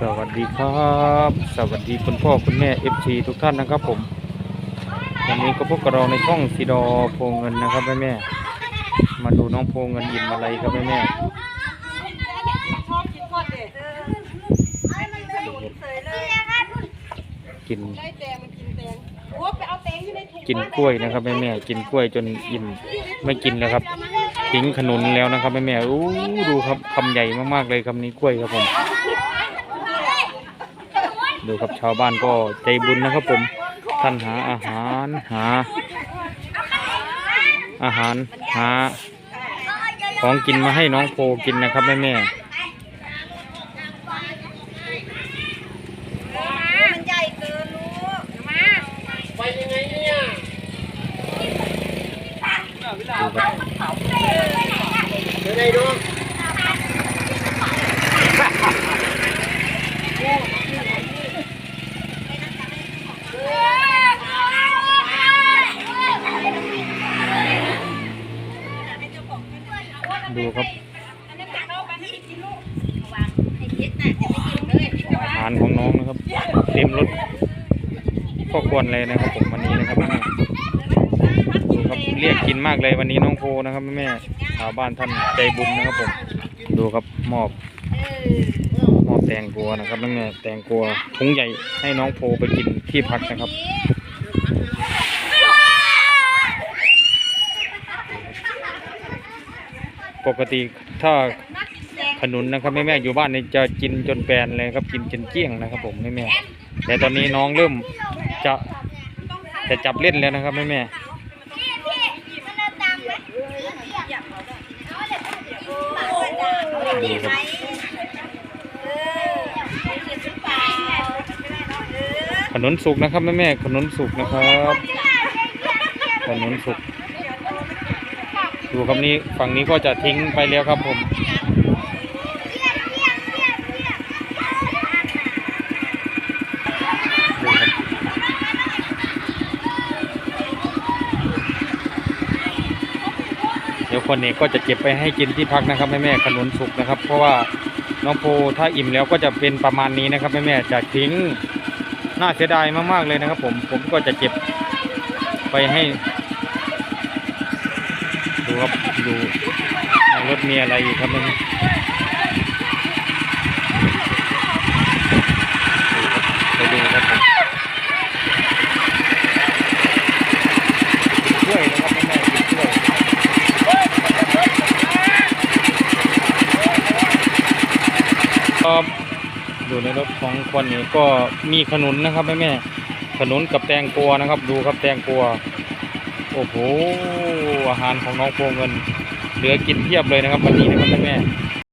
สวัสดีครับ สวัสดีคุณพ่อคุณแม่เอฟซีทุกท่านนะครับผม วันนี้ก็พบกับเราในช่องซีดอโพเงินนะครับแม่แม่มาดูน้องโพเงินอิ่มอะไรครับแม่แม่กินทอดเด็ดให้มันเลยเสยเลยๆกินได้แม่กินกล้วยนะครับแม่แม่กินกล้วยจนอิ่มไม่กินแล้วครับทิ้งขนุนแล้วนะครับแม่แม่อู้ดูครับคำใหญ่มากๆเลยคำนี้กล้วยครับผม ดูครับชาวบ้านก็ใจบุญนะครับผมท่านหาอาหารหา อาหารหา ของกินมาให้น้องโพกินนะครับแม่แม่มันใหญ่เกินลูกมาๆดูครับ ดูครับอาหารของน้องนะครับเต็มรถก็ควรเลยนะครับผมวันนี้นะครับแม่ดูครับเรียกกินมากเลยวันนี้น้องโพนะครับแม่ชาวบ้านท่านใจบุญนะครับผมดูครับมอบมอบแตงกัวนะครับแม่แตงกัวถุงใหญ่ให้น้องโพไปกินที่พักนะครับ ปกติถ้าขนุนนะครับแม่แม่อยู่บ้านนี่จะกินจนแปนเลยครับกินจนเกี้ยงนะครับ ผมแม่แม่แต่ตอนนี้น้องเริ่มจะจะจับเล่นแล้วนะครับแม่แม่ดูครับขนุนสุกนะครับแม่แม่ขนุนสุกนะครับขนุนสุก ดูครับนี้ฝั่งนี้ก็จะทิ้งไปแล้วครับผมเดี๋ยวคนนี้ก็จะเก็บไปให้กินที่พักนะครับแม่แม่ขนุนสุกนะครับ เพราะว่าน้องโพถ้าอิ่มแล้วก็จะเป็นประมาณนี้นะครับแม่แม่จะทิ้งน่าเสียดายมากๆเลยนะครับ ผมผมก็จะเก็บไปให้ ดูครับดูในรถมีอะไรอยู่ครับแม่ไปดูครับผมกล้วยนะครับแม่ๆกินกล้วยก็ดูในรถของคนนี้ก็มีขนุนนะครับแม่ๆขนุนกับแตงกวานะครับ ดูครับแตงกวา อ้โหอาหารของน้องโพเงิน เหลือกินเพียบเลยนะครับวันนี้นะครับแม่